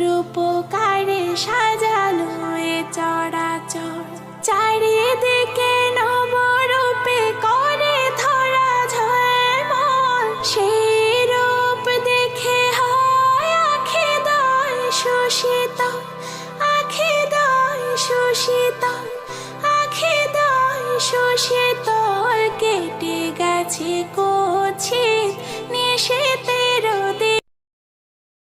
রূপকারে সাজালো এ চরাচর। চারিদিকে নবরূপে করে ধরা ঝয় মন সেই রূপ দেখে হয় আখে দয় শোষিত। আখে দয় শোষিত। আখে দয় শোষিত। কেটে গেছে কো